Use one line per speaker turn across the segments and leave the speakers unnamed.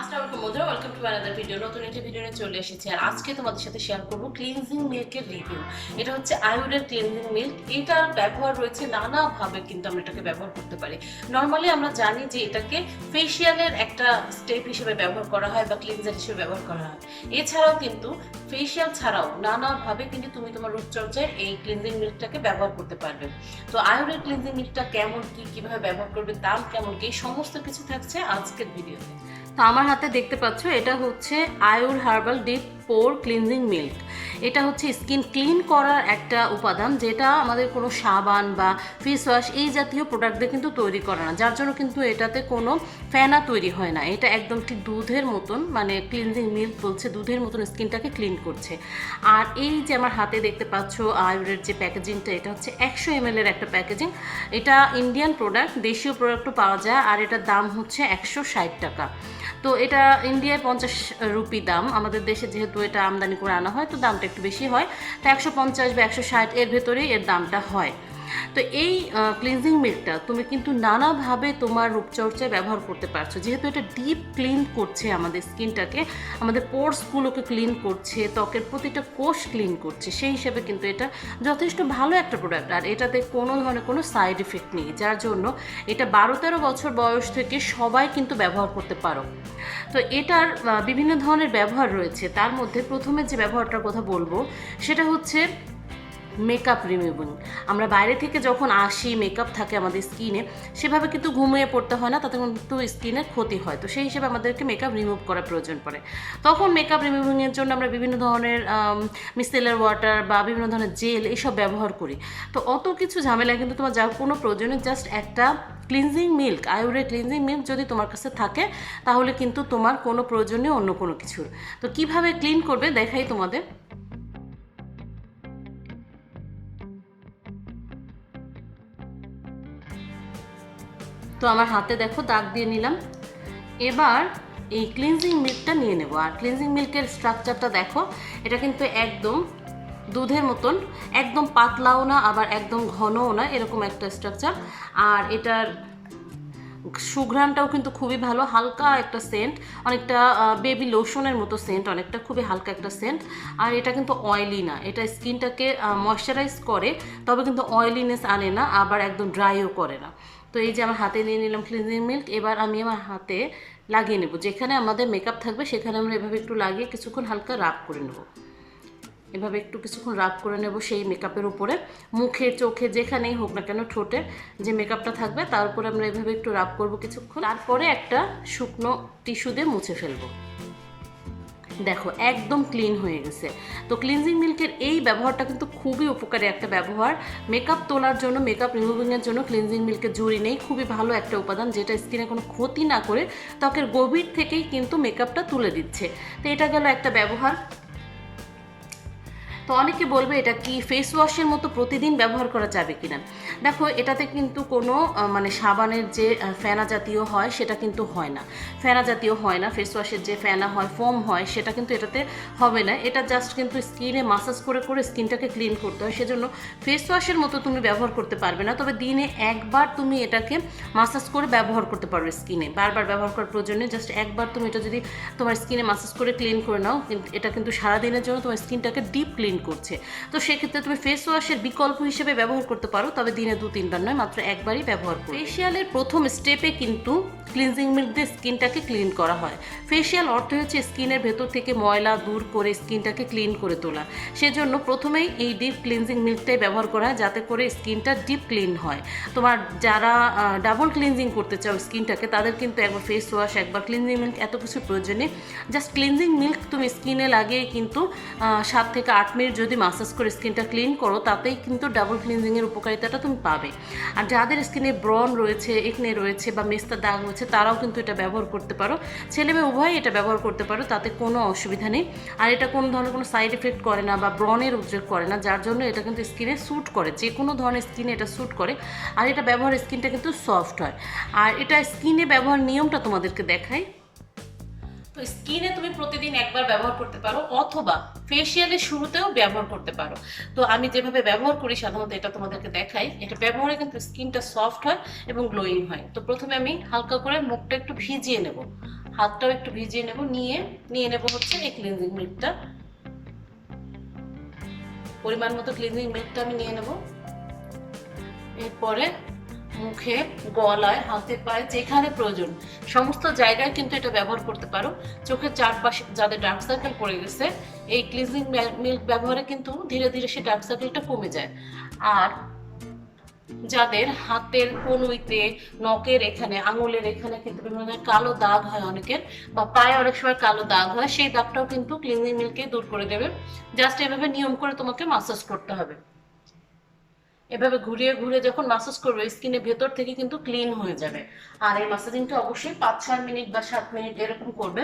আসসালামু বন্ধুরা welcome to another video নতুন একটি ভিডিও চলে এসেছি। আর আজকে তোমাদের সাথে শেয়ার করব ক্লিনজিং মিল্কের রিভিউ এটা হচ্ছে আয়ুরের ক্লিনজিং মিল্ক এটার ব্যবহার রয়েছে নানাভাবে, কিন্তু আমরা এটাকে ব্যবহার করতে পারি। নর্মালি আমরা জানি যে এটাকে ফেসিয়ালের একটা স্টেপ হিসেবে ব্যবহার করা হয় বা ক্লিনজার হিসেবে ব্যবহার করা হয়। এছাড়াও কিন্তু ফেসিয়াল ছাড়াও নানাভাবে কিন্তু তুমি তোমার রূপচর্চায় এই ক্লিনজিং মিল্কটাকে ব্যবহার করতে পারবে। তো আয়ুরের ক্লিনজিং মিল্কটা কেমন, কি, কীভাবে ব্যবহার করবে, দাম কেমন কি সমস্ত কিছু থাকছে আজকের ভিডিওতে তো আমার হাতে দেখতে পাচ্ছ এটা হচ্ছে Ayur herbal deep pore cleansing milk এটা হচ্ছে স্কিন ক্লিন করার একটা উপাদান যেটা আমাদের কোনো সাবান বা ফেস ওয়াশ এই জাতীয় প্রোডাক্ট দিয়ে কিন্তু তৈরি করে না। যার জন্য কিন্তু এটাতে কোনো ফেনা তৈরি হয় না। এটা একদম ঠিক দুধের মতন মানে ক্লিনজিং মিল্ক বলছে, দুধের মতন স্কিনটাকে ক্লিন করছে। আর এই যে আমার হাতে দেখতে পাচ্ছ আয়ুরের যে প্যাকেজিংটা, এটা হচ্ছে একশো এম এর একটা প্যাকেজিং। এটা ইন্ডিয়ান প্রোডাক্ট দেশীয় প্রোডাক্টও পাওয়া যায়, আর এটার দাম হচ্ছে একশো ষাট টাকা। তো এটা ইন্ডিয়ায় পঞ্চাশ রুপি দাম। আমাদের দেশে যেহেতু এটা আমদানি করে আনা হয়, তো দামটা একটু বেশি হয়। তো একশো পঞ্চাশ বা একশো ষাট এর ভেতরেই এর দামটা হয়। তো এই ক্লিনজিং মিল্কটা তুমি কিন্তু নানাভাবে তোমার রূপচর্চায় ব্যবহার করতে পারছ। যেহেতু এটা ডিপ ক্লিন করছে আমাদের স্কিনটাকে, আমাদের পোর্সগুলোকে ক্লিন করছে, ত্বকের প্রতিটা কোষ ক্লিন করছে, সেই হিসেবে কিন্তু এটা যথেষ্ট ভালো একটা প্রোডাক্ট আর এটাতে কোনো ধরনের কোনো সাইড এফেক্ট নেই, যার জন্য এটা বারো তেরো বছর বয়স থেকে সবাই কিন্তু ব্যবহার করতে পারো। তো এটার বিভিন্ন ধরনের ব্যবহার রয়েছে। তার মধ্যে প্রথমে যে ব্যবহারটার কথা বলব, সেটা হচ্ছে মেকআপ রিমুভিং আমরা বাইরে থেকে যখন আসি মেকআপ থাকে আমাদের স্কিনে সেভাবে কিন্তু ঘুমিয়ে পড়তে হয় না, তাতে কিন্তু স্কিনের ক্ষতি হয়। তো সেই হিসেবে আমাদেরকে মেকআপ রিমুভ করার প্রয়োজন পড়ে। তখন মেকআপ রিমুভিংয়ের জন্য আমরা বিভিন্ন ধরনের মিসেলার ওয়াটার বা বিভিন্ন ধরনের জেল এইসব ব্যবহার করি। তো অত কিছু ঝামেলা কিন্তু তোমার যার কোনো প্রয়োজনে জাস্ট একটা ক্লিনজিং মিল্ক আয়ুরের ক্লিনজিং মিল্ক যদি তোমার কাছে থাকে, তাহলে কিন্তু তোমার কোনো প্রয়োজনীয় অন্য কোনো কিছুর। তো কীভাবে ক্লিন করবে, দেখাই তোমাদের। তো আমার হাতে দেখো দাগ দিয়ে নিলাম। এবার এই ক্লিনজিং মিল্কটা নিয়ে নেব। আর ক্লিনজিং মিল্কের স্ট্রাকচারটা দেখো, এটা কিন্তু একদম দুধের মতন, একদম পাতলাও না, আবার একদম ঘনও না, এরকম একটা স্ট্রাকচার আর এটার সুঘ্রাণটাও কিন্তু খুবই ভালো, হালকা একটা সেন্ট অনেকটা বেবি লোশনের মতো সেন্ট অনেকটা খুবই হালকা একটা সেন্ট আর এটা কিন্তু অয়েলি না, এটা স্কিনটাকে ময়শ্চারাইজ করে, তবে কিন্তু অয়েলিনেস আনে না, আবার একদম ড্রাইও করে না। তো এই যে আমার হাতে নিয়ে নিলাম ক্লিনজিং মিল্ক এবার আমি আমার হাতে লাগিয়ে নেব। যেখানে আমাদের মেকআপ থাকবে, সেখানে আমরা এভাবে একটু লাগিয়ে কিছুক্ষণ হালকা রাব করে নেব। এভাবে একটু কিছুক্ষণ রাব করে নেব সেই মেকআপের উপরে। মুখে, চোখে, যেখানেই হোক না কেন, ঠোঁটে যে মেকআপটা থাকবে, তার উপরে আমরা এভাবে একটু রাব করব কিছুক্ষণ। তারপরে একটা শুকনো টিস্যু দিয়ে মুছে ফেলব। দেখো, একদম ক্লিন হয়ে গেছে। তো ক্লিনজিং মিল্কের এই ব্যবহারটা কিন্তু খুবই উপকারী একটা ব্যবহার। মেকআপ তোলার জন্য মেকআপ রিমুভিংয়ের জন্য ক্লিনজিং মিল্কের জুড়ি নেই। খুবই ভালো একটা উপাদান যেটা স্কিনে কোনো ক্ষতি না করে, ত্বকের গভীর থেকেই কিন্তু মেকআপটা তুলে দিচ্ছে। তো এটা গেল একটা ব্যবহার। তো অনেকে বলবে এটা কি ফেস ওয়াশের মতো প্রতিদিন ব্যবহার করা যাবে কিনা? দেখো, এটাতে কিন্তু কোনো মানে সাবানের যে ফেনা জাতীয় হয়, সেটা কিন্তু হয় না। ফেনা জাতীয় হয় না ফেস ওয়াশের যে ফেনা হয় ফোম হয়, সেটা কিন্তু এটাতে হবে না। এটা জাস্ট কিন্তু স্কিনে মাসাজ করে করে স্কিনটাকে ক্লিন করতে হয়। সেজন্য ফেস ওয়াশের মতো তুমি ব্যবহার করতে পারবে না। তবে দিনে একবার তুমি এটাকে মাসাজ করে ব্যবহার করতে পারবে স্কিনে বারবার ব্যবহার করার প্রয়োজনে জাস্ট একবার তুমি এটা যদি তোমার স্কিনে মাসাজ করে ক্লিন করে নাও এটা কিন্তু সারাদিনের জন্য তোমার স্কিনটাকে ডিপ ক্লিন করছে। তো সেক্ষেত্রে তুমি ফেস ওয়াশের বিকল্প হিসেবে ব্যবহার করতে পারো, তবে দিনে দু, তিনবার নয়, মাত্র একবারই ব্যবহার করো ফেসিয়ালের প্রথম স্টেপে কিন্তু ক্লিনজিং মিল্ক দিয়ে স্কিনটাকে ক্লিন করা হয়। ফেসিয়াল অর্থ হচ্ছে স্কিনের ভেতর থেকে ময়লা দূর করে স্কিনটাকে ক্লিন করে তোলা। সেজন্য প্রথমেই এই ডিপ ক্লিনজিং মিল্কটাই ব্যবহার করা হয়, যাতে করে স্কিনটা ডিপ ক্লিন হয়। তোমার যারা ডাবল ক্লিনজিং করতে চাও স্কিনটাকে তাদের কিন্তু একবার ফেস ওয়াশ একবার ক্লিনজিং মিল্ক এত কিছু প্রয়োজন জাস্ট ক্লিনজিং মিল্ক তুমি স্কিনে লাগিয়ে কিন্তু সাত থেকে আট মিনিট যদি মাসাজ করে স্কিনটা ক্লিন করো, তাতেই কিন্তু ডাবল ক্লিনজিংয়ের উপকারিতাটা তুমি পাবে। আর যাদের স্কিনে ব্রন রয়েছে একনে রয়েছে বা মেস্তা দাগ রয়েছে, তারাও কিন্তু এটা ব্যবহার করতে পারো। ছেলে মেয়ে উভয়ই এটা ব্যবহার করতে পারো, তাতে কোনো অসুবিধা নেই। আর এটা কোনো ধরনের কোনো সাইড এফেক্ট করে না বা ব্রনের উদ্রেক করে না, যার জন্য এটা কিন্তু স্কিনে স্যুট করে। যে কোনো ধরনের স্কিনে এটা স্যুট করে। আর এটা ব্যবহার স্কিনটা কিন্তু সফট হয়। আর এটা স্কিনে ব্যবহার নিয়মটা তোমাদেরকে দেখাই। তো স্কিনে তুমি প্রতিদিন একবার ব্যবহার করতে পারো, অথবা ফেসিয়ালের শুরুতেও ব্যবহার করতে পারো। তো আমি যেভাবে ব্যবহার করি, সাধারণত এটা তোমাদেরকে দেখাই, এটা ব্যবহারে কিন্তু স্কিনটা সফট হয় এবং গ্লোয়িং হয়। তো প্রথমে আমি হালকা করে মুখটা একটু ভিজিয়ে নেব। হাতটাও একটু ভিজিয়ে নেব, নিয়ে নিয়ে নেব হচ্ছে এই ক্লিনজিং মিল্কটা পরিমাণ মতো ক্লিনজিং মিল্কটা আমি নিয়ে নেব। এরপরে মুখে, গলায়, হাতে, পায়ে, যেখানে প্রয়োজন। সমস্ত জায়গায় কিন্তু এটা ব্যবহার করতে পারো। চোখের চারপাশে যাদের ডার্ক সার্কেল পড়ে গেছে, এই ক্লিনজিং মিল্ক ব্যবহারে কিন্তু ধীরে ধীরে সেই ডার্ক সার্কেলটা কমে যায়। আর যাদের হাতের কনুইতে, নখের এখানে, আঙুলের এখানে কিন্তু বিভিন্ন ধরনের কালো দাগ হয় অনেকের, বা পায়ে অনেক সময় কালো দাগ হয়, সেই দাগটাও কিন্তু ক্লিনজিং মিল্কে দূর করে দেবে। জাস্ট এভাবে নিয়ম করে তোমাকে মাসাজ করতে হবে। এভাবে ঘুরিয়ে ঘুরে যখন মাসাজ করবে স্কিনের ভেতর থেকে কিন্তু ক্লিন হয়ে যাবে। আর এই মাসাজিংটা অবশ্যই পাঁচ, ছয় মিনিট বা সাত মিনিট এরকম করবে।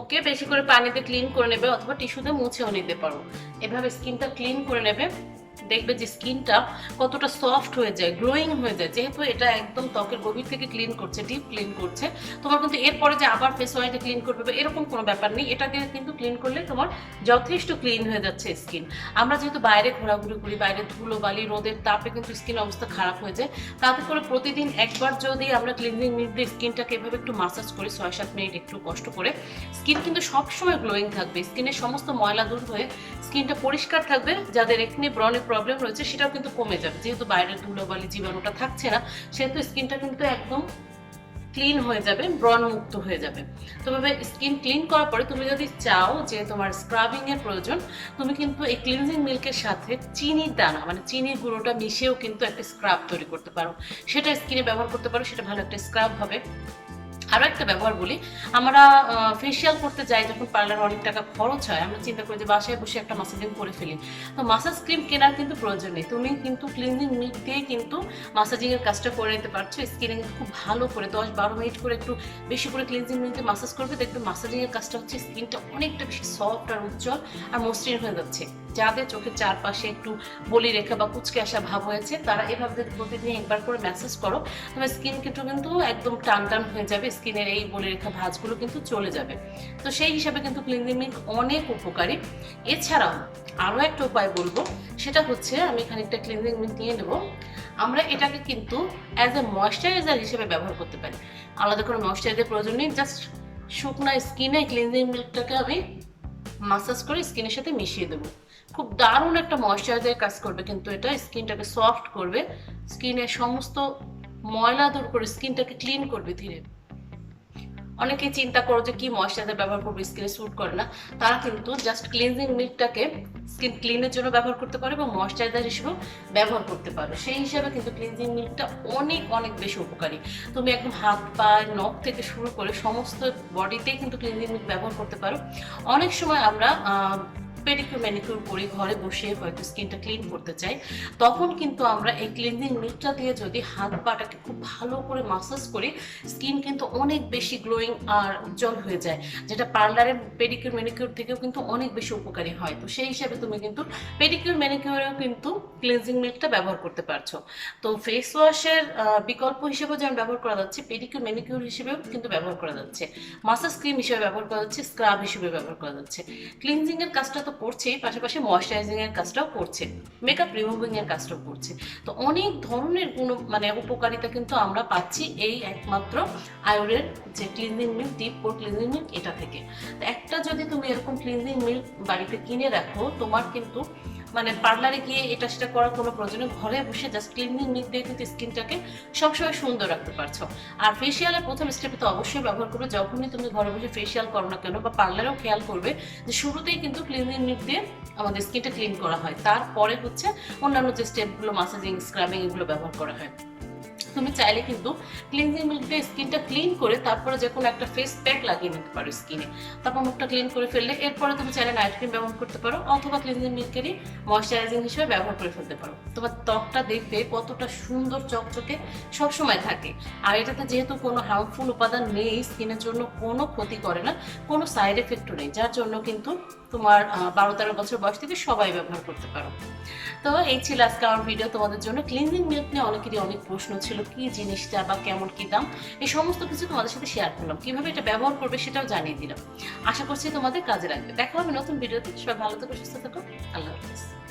ওকে, বেশি করে পানিতে ক্লিন করে নেবে অথবা টিস্যুতে মুছেও নিতে পারো। এভাবে স্কিনটা ক্লিন করে নেবে। দেখবে যে স্কিনটা কতটা সফট হয়ে যায় গ্লোয়িং হয়ে যায়। যেহেতু এটা একদম ত্বকের গভীর থেকে ক্লিন করছে ডিপ ক্লিন করছে, তোমার কিন্তু এরপরে যে আবার ফেস ওয়াইটে ক্লিন করবে বা এরকম কোনো ব্যাপার নেই, এটাকে কিন্তু ক্লিন করলে তোমার যথেষ্ট ক্লিন হয়ে যাচ্ছে স্কিন আমরা যেহেতু বাইরে ঘোরাঘুরি করি, বাইরে ধুলো বালি রোদের তাপে কিন্তু স্কিন অবস্থা খারাপ হয়ে যায়, তাতে করে প্রতিদিন একবার যদি আমরা ক্লিনজিং দিয়ে স্কিনটাকে এভাবে একটু মাসাজ করি, ছয় সাত মিনিট একটু কষ্ট করে স্কিন কিন্তু সবসময় গ্লোয়িং থাকবে। স্কিনের সমস্ত ময়লা দূর হয়ে স্কিনটা পরিষ্কার থাকবে, যাদের একনি ব্রনে প্রবলেম রয়েছে, সেটাও কিন্তু কমে যাবে। যেহেতু বাইরের ধুলোবালি জীবাণুটা থাকছে না, সেহেতু স্কিনটা কিন্তু একদম ক্লিন হয়ে যাবে ব্রণ মুক্ত হয়ে যাবে। তবে স্কিন ক্লিন করার পরে তুমি যদি চাও যে তোমার স্ক্রাবিং এর প্রয়োজন, তুমি কিন্তু এই ক্লিনজিং মিল্কের সাথে চিনির দানা মানে চিনির গুঁড়োটা মিশিয়েও কিন্তু একটা স্ক্রাব তৈরি করতে পারো। সেটা স্কিনে ব্যবহার করতে পারো, সেটা ভালো একটা স্ক্রাব হবে। আরও একটা ব্যবহার বলি। আমরা ফেসিয়াল করতে যাই, যখন পার্লারে অনেক টাকা খরচ হয়, আমরা চিন্তা করি যে বাসায় বসে একটা মাসাজিং করে ফেলি। তো মাসাজ ক্রিম কেনার কিন্তু প্রয়োজন নেই। তুমি কিন্তু ক্লিনজিং মিল্ক দিয়ে কিন্তু মাসাজিং এর কাজটা করে নিতে পারছ। স্কিনে খুব ভালো করে, দশ বারো মিনিট করে একটু বেশি করে ক্লিনজিং মিল্ক দিয়ে মাসাজ করবে, দেখবে মাসাজিং এর কাজটা হচ্ছে স্কিনটা অনেকটা বেশি সফট আর উজ্জ্বল আর মসৃণ হয়ে যাচ্ছে। যাদের চোখের চারপাশে একটু বলি রেখা বা কুচকে আসা ভাব হয়েছে, তারা এভাবে প্রতিদিন একবার করে ম্যাসেজ করো তোমার স্কিন কিন্তু কিন্তু একদম টান টান হয়ে যাবে স্কিনের এই বলি রেখা ভাঁজগুলো কিন্তু চলে যাবে। তো সেই হিসাবে কিন্তু ক্লিনজিং মিল্ক অনেক উপকারী। এছাড়াও আরও একটা উপায় বলব, সেটা হচ্ছে আমি খানিকটা ক্লিনজিং মিল্ক নিয়ে নেব। আমরা এটাকে কিন্তু অ্যাজ এ ময়শ্চারাইজার হিসেবে ব্যবহার করতে পারি। আলাদা করে ময়শ্চারাইজার প্রয়োজন নেই জাস্ট শুকনা স্কিনে ক্লিনজিং মিল্কটাকে আমি মাসাজ করে স্কিনের সাথে মিশিয়ে দেবো। খুব দারুণ একটা ময়শ্চারাইজার কাজ করবে, কিন্তু এটা স্কিনটাকে সফট করবে। স্কিনের সমস্ত ময়লা দূর করে স্কিনটাকে ক্লিন করবে ধীরে। অনেকে চিন্তা করো যে কি ময়শ্চারাইজার ব্যবহার করবে, স্কিনে স্যুট করে না। তারা কিন্তু জাস্ট ক্লিনজিং মিল্কটাকে স্কিন ক্লিনের জন্য ব্যবহার করতে পারো এবং ময়শ্চারাইজার হিসেবেও ব্যবহার করতে পারো। সেই হিসাবে কিন্তু ক্লিনজিং মিল্কটা অনেক অনেক বেশি উপকারী। তুমি একদম হাত পা, নখ থেকে শুরু করে সমস্ত বডিতেই কিন্তু ক্লিনজিং মিল্ক ব্যবহার করতে পারো। অনেক সময় আমরা পেডিকিউর ম্যানিকিউর করি ঘরে বসে হয়তো স্কিনটা ক্লিন করতে চাই, তখন কিন্তু আমরা এই ক্লিনজিং মিল্কটা দিয়ে যদি হাত পাটাকে খুব ভালো করে মাসাজ করি স্কিন কিন্তু অনেক বেশি গ্লোয়িং আর উজ্জ্বল হয়ে যায়, যেটা পার্লারের পেডিকিউর ম্যানিকিউর থেকেও কিন্তু অনেক বেশি উপকারী হয়। তো সেই হিসাবে তুমি কিন্তু পেডিকিউর ম্যানিকিউরেও কিন্তু ক্লিনজিং মিল্কটা ব্যবহার করতে পারছ। তো ফেস ওয়াশের বিকল্প হিসেবেও যেমন ব্যবহার করা যাচ্ছে পেডিকিউর ম্যানিকিউর হিসেবেও কিন্তু ব্যবহার করা যাচ্ছে। মাসাজ ক্রিম হিসেবে ব্যবহার করা যাচ্ছে স্ক্রাব হিসেবে ব্যবহার করা যাচ্ছে। ক্লিনজিং এর কাজটা তো করছেই পাশাপাশি ময়শ্চারাইজিং এর কাজটাও করছে মেকআপ রিমুভিং এর কাজটাও করছে। তো অনেক ধরনের গুণ মানে উপকারিতা কিন্তু আমরা পাচ্ছি এই একমাত্র আয়ুরের যে cleansing milk deep core cleansing milk এটা থেকে। তো একটা যদি তুমি এরকম ক্লিনজিং মিল্ক বাড়িতে কিনে রাখো, তোমার কিন্তু মানে পার্লারে গিয়ে এটা সেটা করার কোনো প্রয়োজন ঘরে বসে জাস্ট ক্লিনিং নিট দিয়ে কিন্তু স্কিনটাকে সবসময় সুন্দর রাখতে পারছ। আর ফেসিয়ালের প্রথম স্টেপে তো অবশ্যই ব্যবহার করবে। যখনই তুমি ঘরে বসে ফেসিয়াল করো না কেন বা পার্লারেও খেয়াল করবে যে শুরুতেই কিন্তু ক্লিনিং নিক দিয়ে আমাদের স্কিনটা ক্লিন করা হয়। তারপরে হচ্ছে অন্যান্য যে স্টেপগুলো মাসাজিং স্ক্রাবিং এগুলো ব্যবহার করা হয়। তুমি চাইলে কিন্তু ক্লিনজিং মিল্ক দিয়ে স্কিনটা ক্লিন করে তারপরে যে কোনো একটা ফেস প্যাক লাগিয়ে নিতে পারো স্কিনে তারপর মুখটা ক্লিন করে ফেললে এরপরে তুমি চাইলে নাইট ক্রিম ব্যবহার করতে পারো অথবা ক্লিনজিং মিল্কেরই ময়শ্চারাইজিং হিসেবে ব্যবহার করে ফেলতে পারো। তোমার ত্বকটা দেখবে কতটা সুন্দর চকচকে সবসময় থাকে। আর এটাতে যেহেতু কোনো হার্মফুল উপাদান নেই স্কিনের জন্য কোনো ক্ষতি করে না, কোনো সাইড এফেক্টও নেই, যার জন্য কিন্তু তোমার বারো তেরো বছর বয়স থেকে সবাই ব্যবহার করতে পারো। তো এই ছিল আজকে আমার ভিডিও তোমাদের জন্য ক্লিনজিং মিল্ক নিয়ে অনেকেরই অনেক প্রশ্ন ছিল। কি জিনিসটা বা কেমন কি দাম, এই সমস্ত কিছু তোমাদের সাথে শেয়ার করলাম। কীভাবে এটা ব্যবহার করবে সেটাও জানিয়ে দিলাম। আশা করছি তোমাদের কাজে লাগবে। দেখা হবে নতুন ভিডিওতে সবাই ভালো থেকো, সুস্থ থাকো। আল্লাহ হাফিজ।